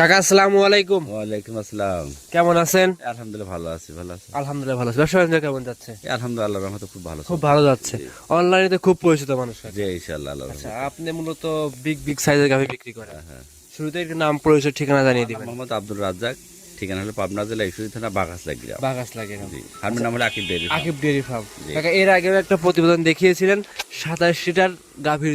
কাকা আসসালামু আলাইকুম। ওয়ালাইকুম আসসালাম। কেমন আছেন? আলহামদুলিল্লাহ ভালো আছি ভালো আছি। আলহামদুলিল্লাহ ভালো আছি। ব্যবসা বাণিজ্য কেমন যাচ্ছে? আলহামদুলিল্লাহ রহমতে খুব ভালো খুব ভালো যাচ্ছে। অনলাইনে তো খুব পরিচিত মানুষ। জি ইনশাআল্লাহ আল্লাহ আচ্ছা আপনি মূলত বিগ বিগ সাইজের গাভি বিক্রি করেন। হ্যাঁ। শুরুতে একটু নাম পরিচয় ঠিকানা জানিয়ে দিবেন। মোহাম্মদ আব্দুল রাজ্জাক। ঠিকানা হলো পাবনা জেলা ঈশ্বরী থানা বাগাসলা গ্রাম বাগাস লাগে জি নাম হলো Akib dairy Akib dairy farm. কাকা এর আগেও একটা প্রতিবেদন দেখিয়েছিলেন সাতাশ লিটার গাভীর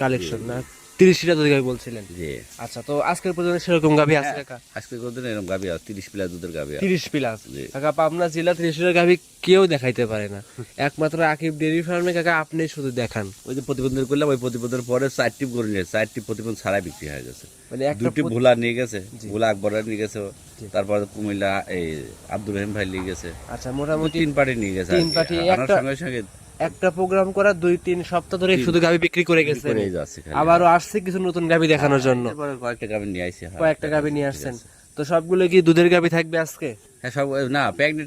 কালেকশন না? তিরিশ লিটার দুধ গাভি বলছিলেন। জি। আচ্ছা তো আজকের পর্যন্ত সেরকম গাভি আছে কাকা? আজকে কোনদিন এরকম গাবি আছে তিরিশ পিলা দুধের আছে। তিরিশ প্লাস কাকা পাবনা জেলা তিরিশ লিটার গাভি কেউ দেখাইতে পারে না। একমাত্র আকিব ডেয়ারি ফার্মে কাকা আপনি শুধু দেখান। ওই যে প্রতিবন্ধন করলাম ওই প্রতিবন্ধনের পরে চারটি করে নিয়ে চারটি প্রতিবন্ধন ছাড়াই বিক্রি হয়ে গেছে। মানে দুটি ভোলা নিয়ে গেছে ভোলা আকবর নিয়ে গেছে তারপর কুমিল্লা এই আব্দুর রহিম ভাই নিয়ে গেছে। আচ্ছা মোটামুটি তিন পার্টি নিয়ে গেছে তিন পার্টি, সঙ্গে সঙ্গে একটা প্রোগ্রাম করা দুই তিন সপ্তাহ ধরে শুধু গাবি বিক্রি করে গেছে আবারও আসছে কিছু নতুন গাবি দেখানোর জন্য। কয়েকটা গাবি নিয়ে আইসি হ্যাঁ। কয়েকটা গাবি নিয়ে আসছেন। তো সবগুলো কি দুধের গাভি থাকবে আজকে? হ্যাঁ সব না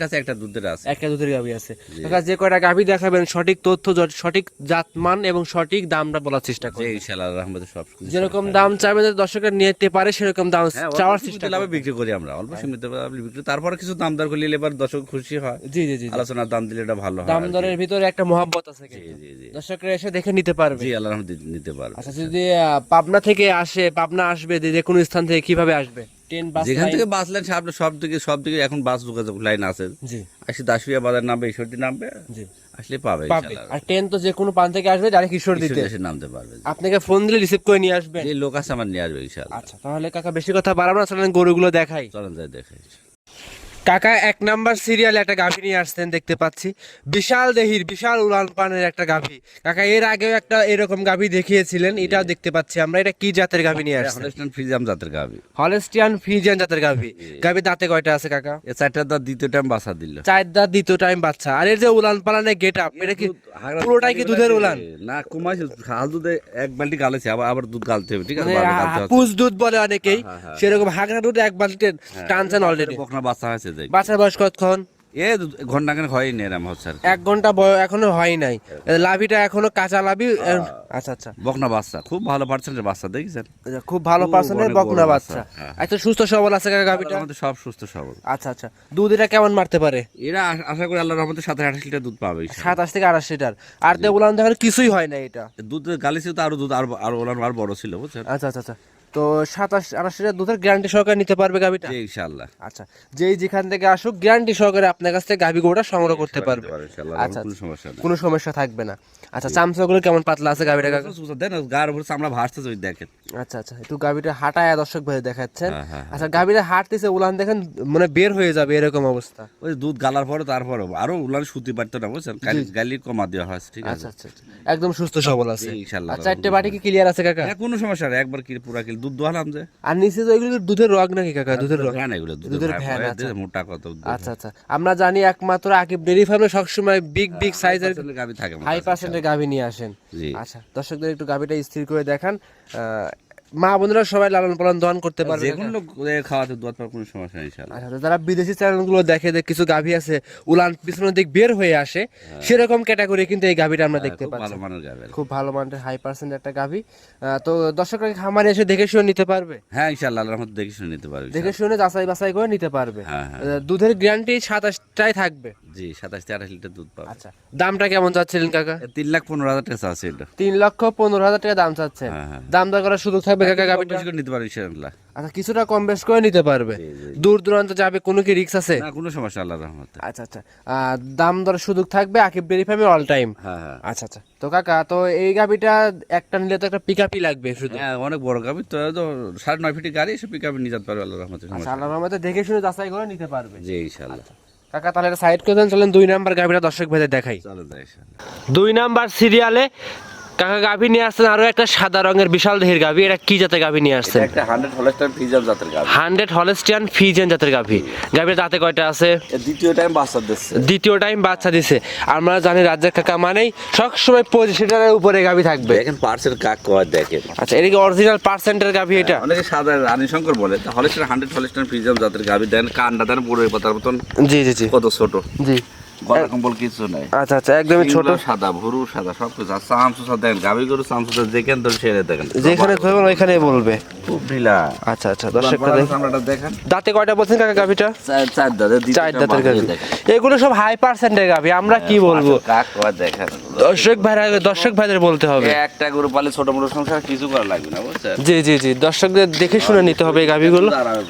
আছে একটা দুধের আছে। একটা দুধের গাভি আছে। কাকা যে কয়টা গাভি দেখাবেন সঠিক তথ্য সঠিক জাতমান এবং সঠিক দামটা বলার চেষ্টা যে করবেন। ইনশাআল্লাহ রহমতে সব কিছু যেরকম দাম চাইবে দর্শকের নিতে পারে সেরকম দাম হ্যাঁ, চাওয়ার চেষ্টা লাভে বিক্রি করি আমরা অল্প সীমিত লাভে বিক্রি তারপরে কিছু দাম দর করলে এবার দর্শক খুশি হয়। জি জি জি। আলোচনার দাম দিলে এটা ভালো হয় দাম দরের ভিতরে একটা মহাব্বত আছে জি জি জি। দর্শকরা এসে দেখে নিতে পারবে। জি আল্লাহ রহমতে নিতে পারবে। আচ্ছা যদি পাবনা থেকে আসে পাবনা আসবে যে কোনো স্থান থেকে কীভাবে আসবে? যেখান থেকে বাস লাইন সামনে সব দিকে সব দিকে এখন বাস যোগাযোগ লাইন আছে। আসলে দাসুয়া বাজার নামবে ঈশ্বরদী নামবে আসলে পাবে আর ট্রেন তো যে কোনো প্রান্ত থেকে আসবে ডাইরেক্ট কিশোর দিতে ঈশ্বরদী এসে নামতে পারবে আপনাকে ফোন দিলে রিসিভ করে নিয়ে আসবে যে লোক আছে আমার নিয়ে আসবে ইনশাআল্লাহ। আচ্ছা তাহলে কাকা বেশি কথা বাড়াবো না চলেন গরুগুলো দেখাই। চলেন যাই দেখাই। কাকা এক নাম্বার সিরিয়ালে একটা গাভী নিয়ে আসছেন দেখতে পাচ্ছি। বিশাল দেহির বিশাল উলান পানের একটা গাভী। কাকা এর আগেও একটা এরকম গাভী দেখিয়েছিলেন এটাও দেখতে পাচ্ছি আমরা। এটা কি জাতের গাভী নিয়ে আসছেন? হলস্টাইন ফ্রিজাম জাতের গাবি হলেস্টিয়ান ফিজিয়ান জাতের গাভী। গাভী দাঁতে কয়টা আছে কাকা? এ চারটা দাঁত দ্বিতীয় টাইম বাসা দিল। চার দাঁত দ্বিতীয় টাইম বাচ্চা আর এর যে উলান পালানের গেট আপ এটা কি পুরোটাই কি দুধের উলান? না কমাইছে হাল দুধে এক বালতি গালেছে আবার আবার দুধ গালতে হবে ঠিক আছে? মানে। পুষ দুধ বলে অনেকেই। হ্যাঁ, হ্যাঁ। সেরকম হাগরা দুধ এক বালতি টানছেন অলরেডি বকনা বাচ্চা হয়েছে। দেখ বাচ্চার বয়স কতক্ষণ এ ঘণ্টা হয়নি এরম হচ্ছে। এক ঘণ্টা এখনও হয়। নাই লাভিটা এখনও কাঁচা লাভি আচ্ছা আচ্ছা। বকনা বাচ্চা খুব ভালো পার্সেন্টের বাচ্চা দেখেছেন? আচ্ছা, খুব ভালো পার্সেন্টের বকনা বাচ্চা। হ্যাঁ। আচ্ছা সুস্থ সবল আছে কাকা গাভিটা? আমাদের সব সুস্থ সবল। আচ্ছা আচ্ছা। দুধ এটা কেমন মারতে পারে? এরা আশা করি আল্লাহর রহমতে সাথে আঠাশ লিটার দুধ পাবে। সাতাশ থেকে আঠাশ লিটার। আর তে উলান দেখেন কিছুই হয় না এটা। দুধ গালিছে তো আরও দুধ আরও আরও ওলান আর বড় ছিল বুঝছেন? আচ্ছা আচ্ছা আচ্ছা। তো সাতাশ আঠাশ লিটার দুধের গ্যারান্টি সহকারে নিতে পারবে গাভিটা? ইনশাল্লাহ আচ্ছা যেই যেখান থেকে আসুক গ্যারান্টি সহকারে আপনার কাছ থেকে গাভি গোটা সংগ্রহ করতে পারবে আচ্ছা, কোনো সমস্যা নেই। কোনো সমস্যা থাকবে না। আচ্ছা চামচাগুলো কেমন পাতলা আছে গাভিটা কাকা? দেন গার উপর চামড়া ভাসতে ওই দেখেন। আচ্ছা আচ্ছা একটু গাভিটা হাঁটায় দর্শক ভাই দেখাচ্ছেন। হ্যাঁ, হ্যাঁ, আচ্ছা গাভিটা হাঁটতেছে উলান দেখেন মানে বের হয়ে যাবে এরকম অবস্থা। ওই দুধ গালার পরে তারপরে আরও উলান সুতি পারতো না বুঝছেন? গালি- কমা দেওয়া হয় ঠিক আছে? আচ্ছা আচ্ছা আচ্ছা। একদম সুস্থ সবল আছে। ইনশাআল্লাহ চারটে বাটি কি ক্লিয়ার আছে কাকা? হ্যাঁ, কোনো সমস্যা নেই একবার কি পুরা কি দুধ দোয়ালাম যে। আর নিচে তো এগুলো দুধের রগ নাকি কাকা? দুধের রগ। ভ্যান এগুলো দুধের ভ্যান, ভ্যান আচ্ছা। মোটা কত আচ্ছা আচ্ছা। আমরা জানি একমাত্র আকিব ডেরি ফার্মে সবসময় বিগ বিগ সাইজের গাবি থাকে হাই কাছে। গাভি নিয়ে আসেন। আচ্ছা দর্শকদের একটু গাভীটা স্থির করে দেখান। আহ, মা বোনেরা সবাই লালন পালন দহন করতে পারবে যে কাকা? কোনো লোক খাওয়াতে দুধ পাওয়ার কোনো সমস্যা নেই ইনশাআল্লাহ। আচ্ছা যারা বিদেশি চ্যানেলগুলো দেখে যে কিছু গাভী আছে উলান পিছনের দিক বের হয়ে আসে সেরকম ক্যাটাগরি কিন্তু এই গাভীটা আমরা দেখতে হ্যাঁ, খুব পাচ্ছি। ভালো মানের গাবি খুব ভালো মানের হাই পার্সেন্ট একটা গাভী। তো দর্শকরা খামারে এসে দেখে শুনে নিতে পারবে? হ্যাঁ ইনশাআল্লাহ আল্লাহর রহমতে দেখে শুনে নিতে পারবে দেখে শুনে যাচাই বাছাই করে নিতে পারবে। হ্যাঁ হ্যাঁ। দুধের গ্যারান্টি সাতাশটাই থাকবে। জি সাতাশ থেকে আঠাশ লিটার দুধ পাবে। আচ্ছা দামটা কেমন চাচ্ছিলেন কাকা? এ তিন লাখ পনেরো হাজার টাকা এটা। তিন লক্ষ পনেরো হাজার টাকা দাম চাচ্ছেন। হ্যাঁ, হ্যাঁ। দাম দর করার সুযোগ থাকবে কাকা গাভীটা বেশি করে নিতে পারবে ইনশাআল্লাহ। আচ্ছা কিছুটা কম বেশ করে নিতে পারবে। জি, জি। দূর দূরান্ত যাবে কোনো কি রিক্স আছে? না কোনো সমস্যা আল্লাহর রহমতে। আচ্ছা আচ্ছা। দাম দর সুযোগ থাকবে আকিব ডেরি ফার্মে অল টাইম হ্যাঁ হ্যাঁ। আচ্ছা আচ্ছা। তো কাকা তো এই গাবিটা একটা নিলে তো একটা পিকআপই লাগবে শুধু। হ্যাঁ অনেক বড় গাবি তো তো সাড়ে নয় ফিটি গাড়ি নিয়ে যেতে পারবে আল্লাহর রহমতে আচ্ছা আল্লাহর রহমতে দেখে শুনে যাচাই করে নিতে পারবে। জি ইনশাআল্লাহ। কাকা তাহলে সাইড করে দেন চলেন দুই নাম্বার গাবিটা দর্শক ভেদে দেখাই। দুই নাম্বার সিরিয়ালে কাকা গাভি নিয়ে আসছেন আরও একটা সাদা রঙের বিশাল দেহের গাভি। এটা কি জাতের গাভি নিয়ে আসছেন? একটা হান্ড্রেড হলস্টার ফ্রিজার জাতের গাবি হান্ড্রেড হলেস্টিয়ান ফিজেন জাতের গাভি। গাভির দাঁতে কয়টা আছে? দ্বিতীয় টাইম বাচ্চা দিচ্ছে। দ্বিতীয় টাইম বাচ্চা দিছে। আমরা জানি রাজ্যের কাকা মানেই সবসময় পজিশনের উপরে গাভি থাকবে। দেখেন পার্সেল কাক কয় দেখেন। আচ্ছা এটা কি অরিজিনাল পার্সেন্টের গাভি এটা? অনেকে সাদা রানী শঙ্কর বলে। হলস্টার হান্ড্রেড হলস্টার ফ্রিজার জাতের গাবি দেন কান্ডা দেন বড় পাতার মতন জি জি জি। কত ছোট। জি। গলা কম্বল কিছু নাই। আচ্ছা আচ্ছা একদমই ছোট। এগুলো সাদা ভুরু সাদা সব কিছু। আর চামচুসা দেখেন গাবি গরু চামচুসা যেখানে ধরে সেরে দেখেন যেখানে ধরবেন ওইখানে বলবে। খুব ঢিলা। আচ্ছা আচ্ছা দর্শকরা দেখ দেখেন। দাঁতে কয়টা বলছেন কাকা গাভিটা? চার চার চার দাঁতের মাথায় এগুলো সব হাই পার্সেন্টের আমরা কি বলব? দেখেন। দর্শক ভাইরা দর্শক ভাইদের বলতে হবে। একটা গরু পালে ছোট মোটো সংসার কিছু করা লাগবে না বুঝছেন? জি জি জি দর্শকদের দেখে শুনে নিতে হবে এই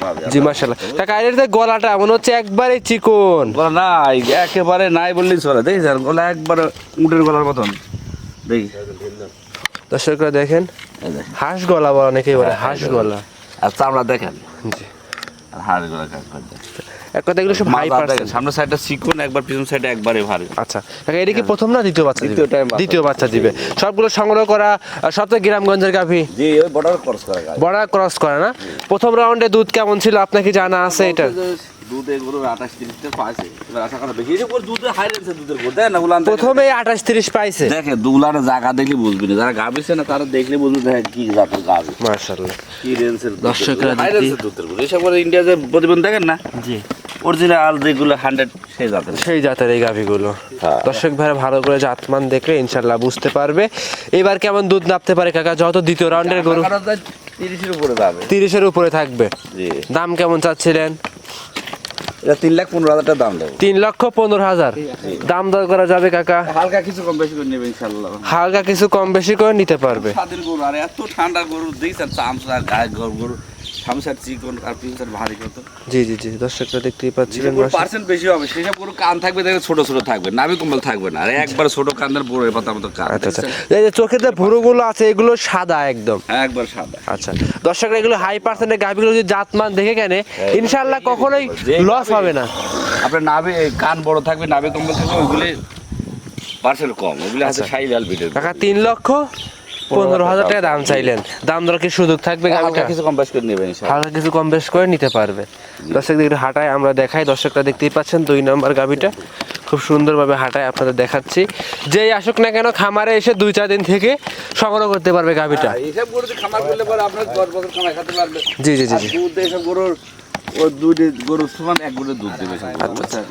পাবে। জি কাকা এর গলাটা মনে হচ্ছে একবারে চিকন। গলা নাই একেবারে নাই বললেই চলে। দেখেছেন গলা একবার উটের গলার মতন। দেখি দর্শকরা দেখেন। হাঁস গলা বলা অনেকেই বলে হাঁস গলা। আর চামড়া দেখেন। জি। আর হাড় গলা কাক কয় এক কথা এগুলো সব হাই পার্সেন্ট সামনের সাইডটা একবার পিছন সাইডে একবারে ভারী। আচ্ছা কাকা এটা কি প্রথম না দ্বিতীয় বাচ্চা দ্বিতীয় বাচ্চা। দ্বিতীয় বাচ্চা দিবে। সবগুলো সংগ্রহ করা আহ, সব গ্রামগঞ্জের গাভি? জি বর্ডার ক্রস করা গাছ ক্রস করে না? প্রথম রাউন্ডে দুধ কেমন ছিল? আপনার কি জানা আছে এটা? দুধে গরু আঠাশ তিরিশটা পাইছে। এবার আশা করা বেশি। এই যে গরু দুধে হাই রেঞ্জের দুধের গরু দেখ না উলান প্রথমে আঠাশ তিরিশ পাইছে। দেখে দুলারে জায়গা দেখলে বুঝবি না। যারা গাবিছে না তারা দেখলে বুঝবে দেখে কি জাতের গাবি মার্শাল্লাহ কি রেঞ্জের দর্শকরা হাই রেঞ্জের দুধের গরু। এসব করে ইন্ডিয়া যে প্রতিবেদন দেখেন না? জি। অরিজিনাল যেগুলো হান্ড্রেড সেই জাতের। সেই জাতের এই গাভিগুলো। হ্যাঁ। দর্শক ভাইরা ভালো করে জাতমান দেখলে ইনশাল্লাহ বুঝতে পারবে। এবার কেমন দুধ নাপতে পারে কাকা? যত দ্বিতীয় রাউন্ডের গরু। তিরিশের উপরে যাবে। তিরিশের উপরে থাকবে। দাম কেমন চাচ্ছিলেন? এটা তিন লাখ পনেরো হাজার টাকা দাম দেবো। তিন লক্ষ পনেরো হাজার। দাম দর করা যাবে কাকা? হালকা কিছু কম বেশি করে নেবে ইনশাল্লাহ। হালকা কিছু কম বেশি করে নিতে পারবে। আর এত ঠান্ডা গরু দেখছেন চামচা গায়ে গরু গরু। সামসার চিকন আর পিছন ভারী কত? জি জি জি দর্শকরা দেখতেই পাচ্ছিলেন পার্সেন্ট বেশি হবে কান থাকবে দেখবে ছোট ছোট থাকবে নাভি কম্বল থাকবে না। আর একবার ছোট কানের বড় পাতার মতো কান আচ্ছা আচ্ছা। এই যে চোখের যে ভুরুগুলো আছে এগুলো সাদা একদম। হ্যাঁ একবার সাদা। আচ্ছা দর্শকরা এগুলো হাই পার্সেন্টের গাভিগুলো যদি জাতমান দেখে কেনে ইনশাল্লাহ কখনোই লস হবে না। আপনার নাভি কান বড় থাকবে নাভি কম্বল থাকবে ওগুলি পার্সেন্ট কম ওগুলি আছে সাই লাল পিঠের কাকা তিন লক্ষ পনেরো হাজার টাকা দাম চাইলেন। দাম দর কি সুযোগ থাকবে হালকা কিছু কম বেশ করে নেবেন হালকা কিছু কম বেশ করে নিতে পারবে। দর্শকদের হাঁটায় আমরা দেখাই। দর্শকরা দেখতেই পাচ্ছেন দুই নম্বর গাভিটা। খুব সুন্দরভাবে হাঁটায় আপনাদের দেখাচ্ছি। যেই আসুক না কেন খামারে এসে দুই চার দিন থেকে সংগ্রহ করতে পারবে গাভিটা। হ্যাঁ, জি জি জি জি। গরুর দুধে সমান এক গরুর দুধ দেবে?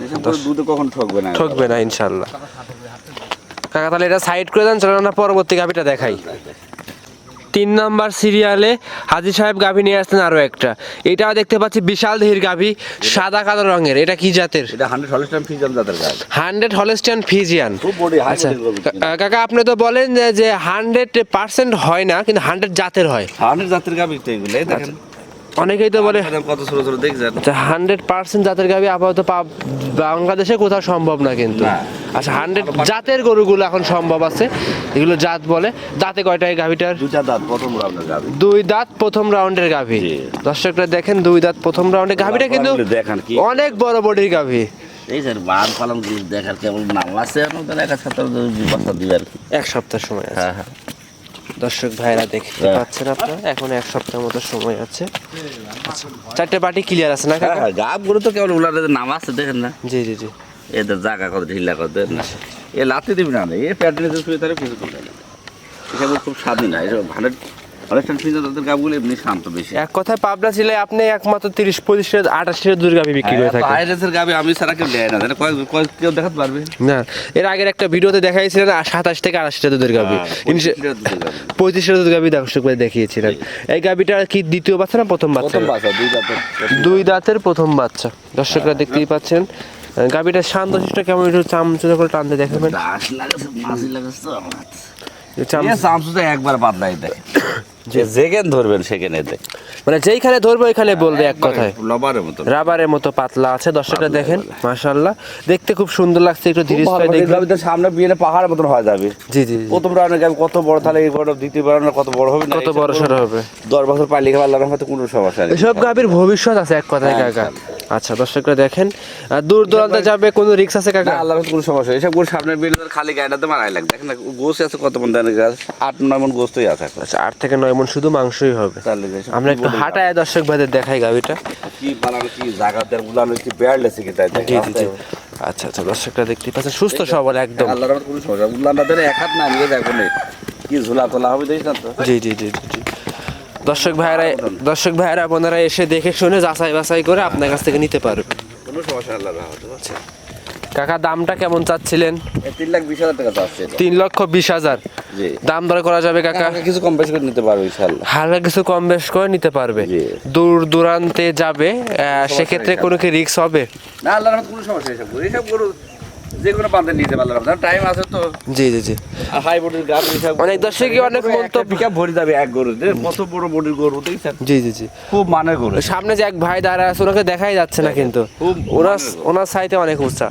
এসব গরু দুধে কখন ঠকবে না। ঠকবে না ইনশাল্লাহ কাকা তাহলে এটা সাইড করে দেন চলো না পরবর্তী গাভিটা দেখাই। তিন নাম্বার সিরিয়ালে হাজি সাহেব গাভি নিয়ে আসতেন আরও একটা। এটাও দেখতে পাচ্ছি বিশাল দেহির গাভি সাদা কালো রঙের। এটা কি জাতের? এটা হান্ড্রেড জাতের হলস্টিয়ান ফিজিয়ান আচ্ছা কাকা আপনি তো বলেন যে- যে হান্ড্রেড পার্সেন্ট হয় না কিন্তু হান্ড্রেড জাতের হয়। হান্ড্রেড জাতের গাভি তো এগুলো দেখেন। অনেকেই তো বলে কত ছোট ছোট দেখছেন? হান্ড্রেড পার্সেন্ট জাতের গাভি আপাতত বাংলাদেশে কোথাও সম্ভব না কিন্তু। আচ্ছা হান্ড্রেড জাতের গরুগুলো এখন সম্ভব আছে। এগুলো জাত বলে। দাঁতে কয়টা এই গাভিটার? দুটা দাঁত প্রথম রাউন্ডের গাভি। দুই দাঁত প্রথম রাউন্ডের গাভি। দর্শকরা দেখেন দুই দাঁত প্রথম রাউন্ডের গাভিটা কিন্তু অনেক বড় বডির গাভি। এই স্যার দেখার কেবল নাম আছে এক সপ্তাহ সময় আছে। হ্যাঁ হ্যাঁ। দর্শক ভাইরা দেখতে হ্যাঁ। পাচ্ছেন আপনারা এখন এক সপ্তাহ মতো সময় আছে। আচ্ছা, চারটে পার্টি ক্লিয়ার আছে না হ্যাঁ কাকা? হ্যাঁ গাবগুলো তো কেবল উলার নাম আছে দেখেন না। জি জি জি। এদের জায়গা কত ঢিলা কত না। এ লাতি দিবি না এ প্যাটার্নে শুয়ে তারা কিছু করবে এসব খুব স্বাধীন না এসব হান্ড্রেড অনুষ্ঠান ফিজা তাদের গাবগুলো এমনি শান্ত বেশি। এক কথায় পাবনা ছিল আপনি একমাত্র তিরিশ পঁচিশ আঠাশ দুধ গাভি বিক্রি হ্যাঁ, হয়ে থাকে আইরেসের গাবি আমি ছাড়া কেউ দেয় না। কয়েক কেউ দেখাতে পারবে? না এর আগের একটা ভিডিওতে দেখাইছিলেন সাতাশ থেকে আড়াইশটা দুধের গাভি হ্যাঁ, লিটার দুধের গাভী। পঁয়ত্রিশটা দুধ গাভি দর্শক ভাই দেখিয়েছিলেন। এই গাভিটা কি দ্বিতীয় বাচ্চা না প্রথম বাচ্চা? দুই দাঁতের দুই দাঁতের প্রথম বাচ্চা। দর্শকরা দেখতেই পাচ্ছেন। গাভিটার শান্তশিষ্ট কেমন একটু চামচুচা করে টানতে দেখাবেন। দাস লাগাছে মাছি লাগাছে তো আমার হাতে। চাম- এ একবার বাদলাই দেয়। যে যেখানে ধরবেন সেখানে মানে যেইখানে ধরবো ওইখানে বলবে এক কথায়। লবারের মতো। রাবারের মতো পাতলা আছে দর্শকরা দেখেন মাশাল্লাহ দেখতে খুব সুন্দর লাগছে একটু ধীরে ধীরে দেখবেন। সামনে বিয়ে পাহাড়ের মতন হয়ে যাবে। জি জি। প্রথম রাউন্ডে কত বড় তাহলে এই বড় দ্বিতীয় রাউন্ডে কত বড় হবে কত বড় সড়ো হবে। দশ বছর পাইলে খেলা আল্লাহর হয়তো কোনো সমস্যা নেই। এসব গাভীর ভবিষ্যৎ আছে এক কথায় হ্যাঁ, কাকা আচ্ছা দর্শকরা দেখেন আর দূর দূরান্তে যাবে কোনো রিক্স আছে কাকা? আল্লাহর কোনো সমস্যা নেই। এসব গরু সামনে বিয়ে খালি গাড়িটাতে মারাই লাগে দেখেন না গোস আছে কত মন দেন গাছ আট নয় মন গোস্তই আছে আচ্ছা আট থেকে নয় মন শুধু মাংসই হবে। তাহলে আমরা একটু হাঁটায় দর্শক ভাইদের দেখাই গাভিটা কি বানানো কি জায়গাতে গুলানো কি বেয়ার লেছে কি তাই জি জি আচ্ছা আচ্ছা দর্শকরা দেখতে পাচ্ছেন সুস্থ সবল একদম। আল্লাহর হয়তো কোনো সমস্যা উল্লানটা দিলে এক হাত না নিয়ে যাব না কি ঝুলা তোলা হবে দেখিস না তো? জি জি জি জি দর্শক ভাইরা দর্শক ভাইরা আপনারা এসে দেখে শুনে যাচাই বাছাই করে আপনার কাছ থেকে নিতে পারবে। কোনো সমস্যা আল্লাহর রহমতে কাকা দামটা কেমন চাচ্ছিলেন? তিন লাখ বিশ হাজার টাকা তো তিন লক্ষ বিশ হাজার। দাম দর করা যাবে কাকা? কিছু কম বেশি করে নিতে পারব ইনশাল্লাহ হালকা কিছু কম বেশ করে নিতে পারবে। দূর দূরান্তে যাবে সেক্ষেত্রে কোনো কি রিক্স হবে? না আল্লাহর রহমতে কোনো সমস্যা এসব গরু এসব গরু যে কোনো বান্ধে নিতে পারলাম টাইম আছে তো। জি জি জি। আর হাই গাছ এসব অনেক দর্শকই অনেক মন্তব্য- পিকআপ ভরে যাবে এক গরু কত বড় বডির গরু দেখছেন? জি জি জি। খুব গরু। সামনে যে এক ভাই দাঁড়া আছে ওনাকে দেখাই যাচ্ছে না কিন্তু। ওনার ওনার সাইতে অনেক উঁচা।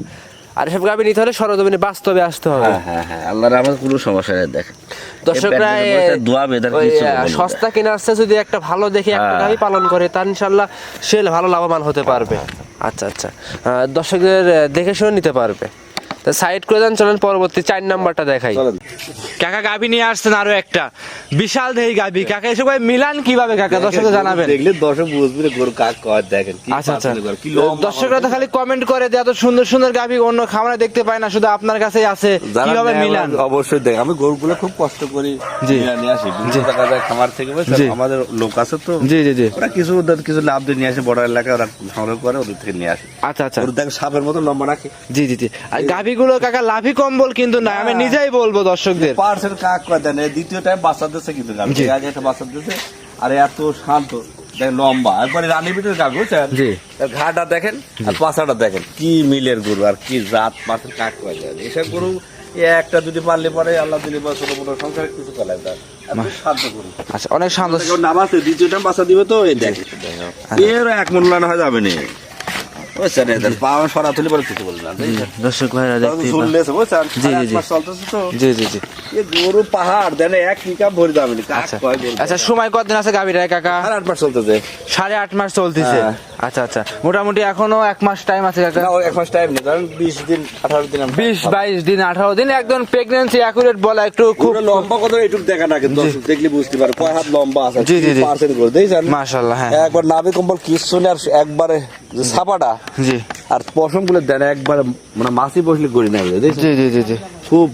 আর এসব গাবি নিতে হলে সরজমিনে বাস্তবে আসতে হবে। হ্যাঁ হ্যাঁ হ্যাঁ আল্লাহর আমার পুরো সমস্যা নেই দেখ দর্শকরা দোয়া বেদার কিছু। সস্তা কিনা আসছে যদি একটা ভালো দেখে একটা গাভী পালন করে তার ইনশাল্লাহ সে ভালো লাভবান হতে পারবে। আচ্ছা আচ্ছা। আহ, দর্শকদের দেখে শুনে নিতে পারবে। তা সাইড করে দেন চলেন পরবর্তী চার নাম্বারটা দেখাই। কাকা গাবি নিয়ে আসছেন আরও একটা। বিশাল দেহি গাবি কাকা এসব মিলান কীভাবে কাকা? দর্শকদের জানাবেন। দেখলে দর্শক বুঝবে গরু কাক কয় দেখেন আচ্ছা আচ্ছা। দর্শকরা তো খালি কমেন্ট করে যে এত সুন্দর সুন্দর গাবি অন্য খামারে দেখতে পায় না শুধু আপনার কাছেই আছে। কীভাবে মিলান? অবশ্যই দেখ। আমি গরুগুলো খুব কষ্ট করি জি। নিয়ে আসি। টাকা যায় খামার থেকে বুঝছেন? আমাদের লোক আছে তো। জি জি জি। ওরা কিছু কিছু লাভ দিয়ে নিয়ে আসে বড় এলাকায় ওরা সংগ্রহ করে ওদের থেকে নিয়ে আসে। আচ্ছা আচ্ছা। ওর দেখ সাপের মতো লম্বা রাখে। জি জি জি। আর গাভিগুলো কাকা লাভি কম্বল কিন্তু না আমি নিজেই বলব দর্শকদের। পার্সেন্ট কাক করে দেন দ্বিতীয় টাইম বাচ্চা দিচ্ছে কিন্তু। আগে একটা বাচ্চা দিচ্ছে আর এত শান্ত লম্বা। একবারে রানী গাছ বুঝছেন? ঘাটা দেখেন আর পাশাটা দেখেন কি মিলের গরু আর কি জাত পার্সেন্ট কাক দেন। এসব গরু একটা দুটি পারলে পরে আল্লাহ দিলে বা ছোট মোটো সংসারে কিছু চালায় আচ্ছা অনেক শান্ত। কেউ নামাতে দ্বিতীয় টাইম বাচ্চা দিবে তো এই দেখ এর এক মূল্যায়ন হয়ে যাবে না। দর্শক ভাইরা? জি, জি, জি। গরু পাহাড় দেন এক পিকআপ ভরে যাবে আচ্ছা। আচ্ছা সময় কতদিন আছে কাকা? সাড়ে আট মাস চলতেছে। সাড়ে আট মাস চলতেছে। হ্যাঁ। আচ্ছা আচ্ছা। মোটামুটি এখনও এক মাস টাইম আছে কাকা। এক মাস টাইম নেই কারণ বিশ দিন আঠারো দিন বিশ বাইশ দিন আঠারো দিন একদম প্রেগনেন্সি অ্যাকুরেট বলা একটু খুব লম্বা কত এটুক দেখা না কিন্তু দেখলে বুঝতে পারে কয় হাত লম্বা আছে জি, জি, জি। মাশাল্লাহ হ্যাঁ। একবার নাভি কম্বল নেই আর একবারে ছাপাটা জি। আর পশমগুলো দেন একবার মানে মাছি বসলে গড়ি না জি জি জি জি। খুব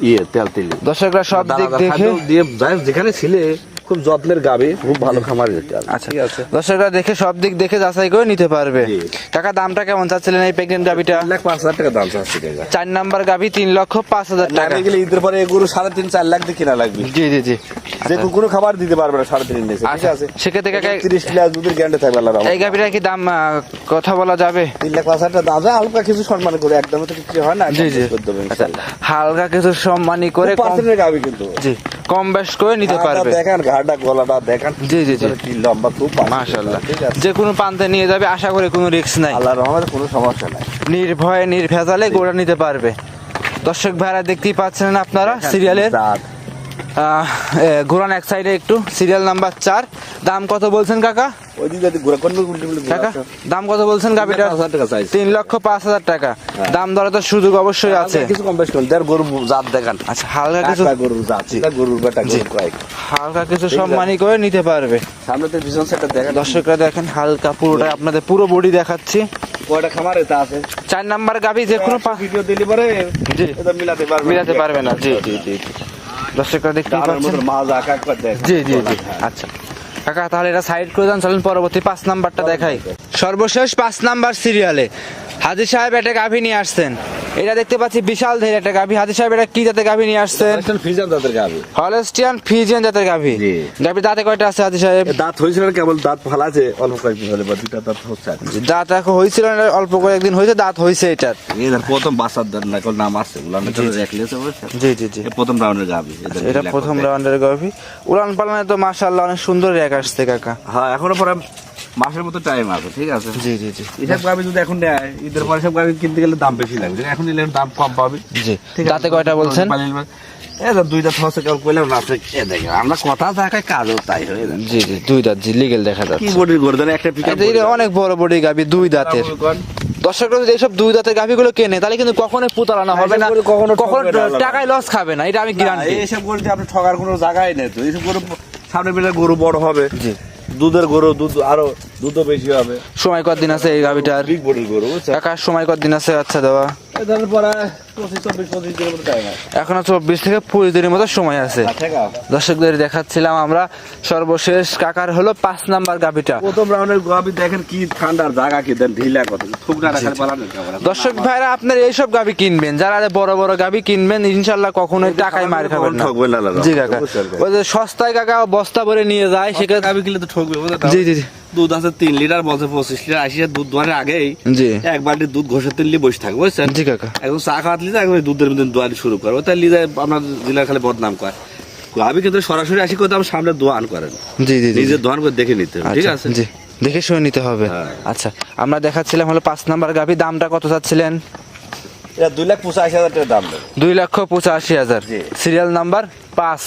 ইয়ে তেল তেল। দর্শকরা সব দিক দেখে দিয়ে যেখানে ছিলে খুব যত্নের গাবে খুব ভালো খামার যেতে আচ্ছা ঠিক আছে দর্শকরা দেখে সব দিক দেখে যাচাই করে নিতে পারবে। কাকা দামটা কেমন চাচ্ছিলেন এই প্রেগনেন্ট তিন লাখ পাঁচ হাজার টাকা দাম চাচ্ছি টাকা চার নাম্বার গাভি তিন লক্ষ পাঁচ হাজার টাকা। গেলে ঈদের পরে এগুলো সাড়ে তিন চার লাখ দিয়ে কিনা লাগবে। জি জি জি। যে কুকুরও খাবার দিতে পারবে না সাড়ে তিন নিচে ঠিক আচ্ছা আছে? সেক্ষেত্রে কাকা তিরিশ কিলো দুধের গ্যান্ডে থাকবে আল্লাহ এই গাভিটা কি দাম কথা বলা যাবে? তিন লাখ পাঁচ হাজার টাকা দাম হালকা কিছু সম্মান করে একদম তো কিছু হয় না জি জি। আচ্ছা। হালকা কিছু সম্মানী করে কম গাভী কিন্তু। জি কম বেশ করে নিতে পারবে। দেখেন ঘাড়টা গলাটা দেখান। জি, জি, জি। কি লম্বা খুব মাশাআল্লাহ। যে কোনো প্রান্তে নিয়ে যাবে আশা করে কোনো রিস্ক নাই। আল্লাহ রহমতে কোনো সমস্যা নাই। নির্ভয়ে নির্ভেজালে গোড়া নিতে পারবে। দর্শক ভাইরা দেখতেই পাচ্ছেন আপনারা সিরিয়ালের। ঘোরান এক সাইডে একটু সিরিয়াল নাম্বার চার। দাম কত বলছেন কাকা? দাম কত বলছেন চাইছি। তিন লক্ষ পাঁচ হাজার টাকা। দাম দরে তো সুযোগ অবশ্যই আছে। হ্যাঁ। কিছু কম বেশ গরু জাত দেখান। আচ্ছা হালকা কিছু গরুর জাত গরুর বেটা গরু হালকা কিছু সম্মানী করে নিতে পারবে। সামনে তো পিছন সেটটা দেখেন। দর্শকরা দেখেন হালকা পুরোটা আপনাদের পুরো বডি দেখাচ্ছি। কয়টা খামার এটা আছে? চার নাম্বার গাভি যে কোনো ভিডিও দিলে পরে মিলাতে পারবে মিলাতে পারবে না, জি, জি, জি। দর্শকরা দেখতে পাচ্ছেন। জি জি জি। আচ্ছা। কাকা তাহলে এটা সাইড করে দেন চলেন পরবর্তী পাঁচ নাম্বারটা দেখাই। সর্বশেষ পাঁচ নাম্বার সিরিয়ালে হাজির সাহেব একটা গাভী নিয়ে আসছেন। এটা দেখতে পাচ্ছি বিশাল ধের একটা গাভী। হাজির সাহেব এটা কি জাতের গাভী নিয়ে আসছেন? ফিজান দাঁতের গাবি হলস্টিয়ান ফিজিয়ান জাতের গাভী। গাভী দাঁতে কয়টা আছে হাজির সাহেব? দাঁত হয়েছিল কেবল দাঁত ফালা আছে অল্প কয়েকদিন হলে বা দুটা দাঁত হচ্ছে দাঁত এখন হয়েছিল না, অল্প কয়েকদিন হয়েছে দাঁত হয়েছে এটার। প্রথম বাসার দাঁত না কেবল নাম আসছে রেখলেছে বুঝছেন জি। জি জি প্রথম রাউন্ডের গাবি এদের এটা প্রথম। রাউন্ডের গাভী। উড়ান পালানে তো মাশাআল্লাহ অনেক সুন্দর র্যাক আসছে কাকা। হ্যাঁ এখনও পরে মাসের মতো টাইম আছে ঠিক আছে? জি জি জি। এসব গাবি যদি এখন নেয় ঈদের পরে সব গাবি কিনতে গেলে দাম বেশি লাগবে। এখন নিলে দাম কম পাবে। জি? দাঁতে কয়টা বলছেন? এ তো দুই দাঁত কইলাম না আছে এ দেখে আমরা কথা থাকায় কাজও তাই হয়ে যায়। জি জি দুই দাঁত জি লিগেল দেখা কি বডির করে একটা পিক এটা এটা অনেক বড় বড় গাভী দুই দাঁতের। দর্শকরা যদি এইসব দুই দাঁতের গাভীগুলো কেনে তাহলে কিন্তু পুতালানো হবে না। কখনো কখনো। টাকায় লস খাবে না এটা আমি গ্যারান্টি এইসব গরু আপনি ঠকার কোনো জায়গায় নেই তো এইসব গরু সামনে বেলা গরু বড় হবে। জি। দুধের গরু দুধ আরও দুধও বেশি হবে। সময় কতদিন আছে এই গাভীটার? বিগ বডির গরু বুঝছেন? সময় কতদিন আছে? আচ্ছা দেওয়া। ধরেন পরে এখনও চব্বিশ থেকে পঁচিশ দিনের মতো সময় আছে। ঠিক দর্শকদের দেখাচ্ছিলাম আমরা সর্বশেষ কাকার হলো পাঁচ নাম্বার গাভিটা। প্রথম রাউন্ডের গোয়াবি দেখেন কি ঠান্ডার জায়গা কি দেন ঢিলা কত দর্শক ভাইরা আপনার এইসব গাভি কিনবেন যারা বড় বড় গাভি কিনবেন ইনশাল্লাহ কখনোই টাকায় মার খাবেন না। জি কাকা। ওই যে সস্তায় কাকা বস্তা ভরে নিয়ে যায় সেখানে গাবি কিনলে তো ঠকবে জি জি জি। দুধ আছে তিন লিটার বলছে পঁচিশ লিটার আশি দুধ দোয়ানের আগেই এক বালতি দুধ ঘষে তিন লিয়ে বসে থাকবে বুঝছেন? জি কাকা। এখন চা খাওয়াত লিজে এখন দুধের মধ্যে দোয়ানি শুরু করে। তাই লিজা আপনার জেলার খালি বদনাম করে। আমি কিন্তু সরাসরি আসি করতে আমার সামনে দোয়ান করেন। জি জি জি নিজে দোয়ান করে দেখে নিতে হবে, ঠিক আচ্ছা, আছে? জি দেখে শুনে নিতে হবে। হ্যাঁ। আচ্ছা আমরা দেখাচ্ছিলাম হলো পাঁচ নাম্বার গাভি দামটা কত চাচ্ছিলেন? এটা দুই লাখ পঁচাশি হাজার টাকা দাম। দুই লক্ষ পঁচাশি হাজার। সিরিয়াল নাম্বার পাঁচ।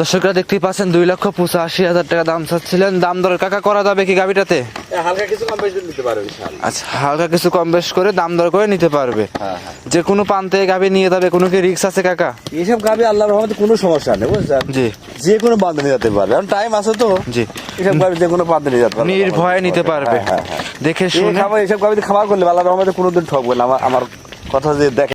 দর্শকরা দেখতেই পাচ্ছেন দুই লক্ষ পঁচাশি হাজার টাকা দাম চাচ্ছিলেন। দাম দর কাকা করা যাবে কি গাভিটাতে হালকা কিছু কম বেশি নিতে পারবে আচ্ছা হালকা কিছু কম বেশ করে দাম দর করে নিতে পারবে। হ্যাঁ হ্যাঁ। যে কোনো প্রান্তে গাভি নিয়ে যাবে কোনো কি রিক্স আছে কাকা? এইসব গাবি আল্লাহর রহমতে কোনো সমস্যা নেই বুঝছেন? জি। যে কোনো বান্ধে নিয়ে যেতে পারবে। টাইম আছে তো। জি। এসব গাবি যে কোনো বান্ধে নিয়ে যেতে পারবে। নির্ভয়ে নিতে পারবে। হ্যাঁ, হ্যাঁ, হ্যাঁ। দেখে শুনে খাবার এসব গাবিতে খাবার করলে আল্লাহর রহমতে কোনোদিন ঠকবে না। আমার আমার কথা যে দেখে